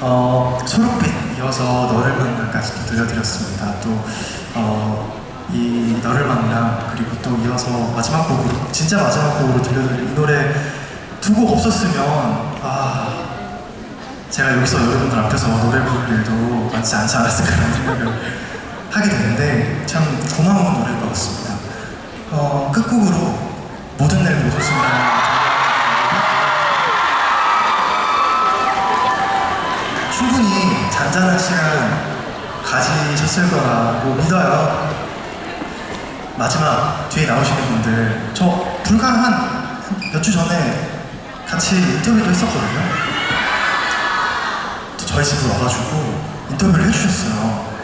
어, 초록빛 이어서 너를 만나까지 또 들려드렸습니다. 또, 어, 이 너를 만나 그리고 또 이어서 마지막 곡으로 진짜 마지막 곡으로 들려드릴 이 노래 두 곡 없었으면 아 제가 여기서 여러분들 앞에서 노래 부를 일도 많지 않지 않았을까라는 생각을 하게 되는데 참 고마운 노래인 것 같습니다. 가지셨을 거라고 믿어요. 마지막 뒤에 나오시는 분들 저 불과 한몇 주 전에 같이 인터뷰도 했었거든요. 또 저희 집으로 와가지고 인터뷰를 해주셨어요.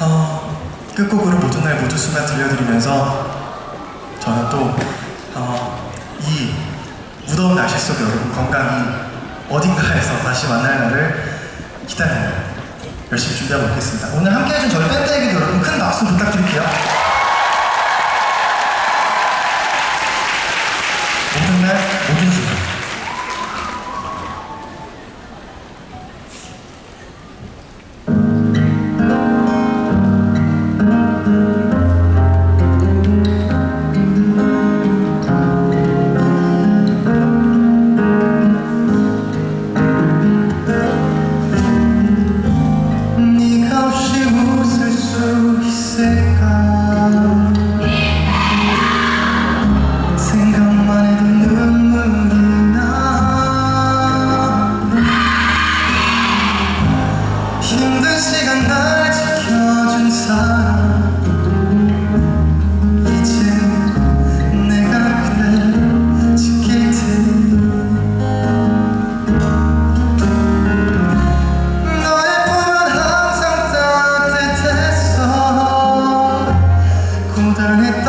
어, 끝곡으로 모든 날 모든 순간 들려드리면서 저는 또, 어, 이 무더운 날씨 속에 여러분 건강히 어딘가에서 다시 만날 날을 기다리며 열심히 준비하고 있겠습니다. 오늘 함께 해준 저희 밴드에게도 여러분 큰 박수 부탁드릴게요. 고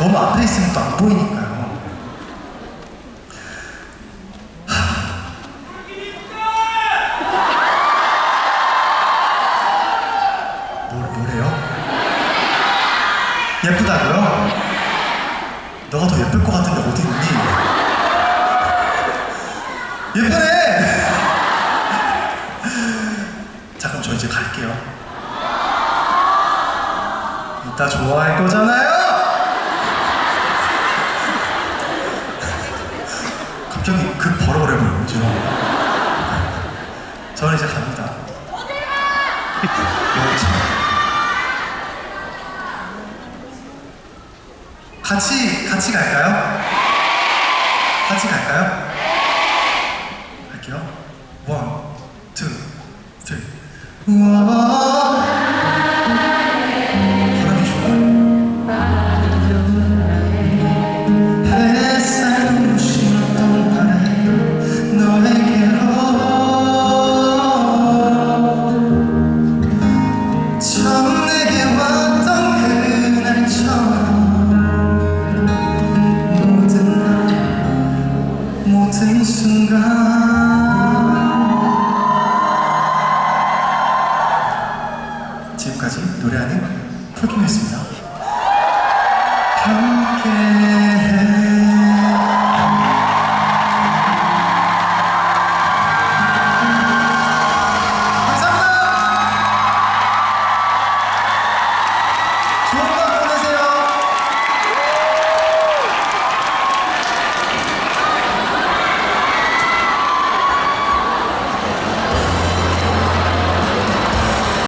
너무 앞에 있으면 또 안 보이니까요. 뭘, 뭐래요? 예쁘다고요? 너가 더 예쁠 것 같은데 어디 있니? 예쁘네! 자 그럼 저 이제 갈게요. 이따 좋아할 거잖아요. 갑자기 급 벌어버려 버린 거죠. 저는 이제 갑니다. 어, 같이 같이 갈까요? 같이 갈까요? 갈게요. One, two, three.